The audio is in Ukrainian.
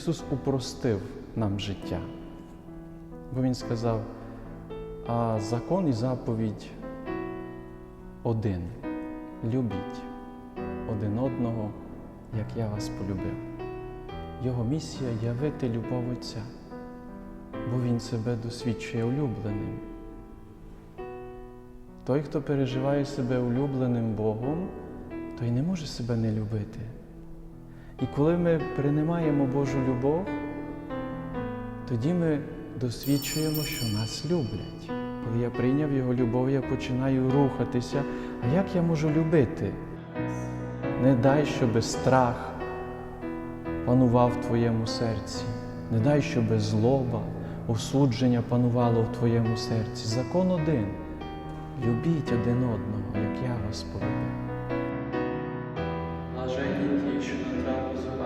Ісус упростив нам життя, бо Він сказав, а закон і заповідь один. Любіть один одного, як я вас полюбив. Його місія явити любов Отця, бо Він себе досвідчує улюбленим. Той, хто переживає себе улюбленим Богом, той не може себе не любити. І коли ми приймаємо Божу любов, тоді ми досвідчуємо, що нас люблять. Коли я прийняв Його любов, я починаю рухатися. А як я можу любити? Не дай, щоб страх панував в твоєму серці. Не дай, щоб злоба, осудження панувало в твоєму серці. Закон один. Любіть один одного, жені ті, що натрапилися.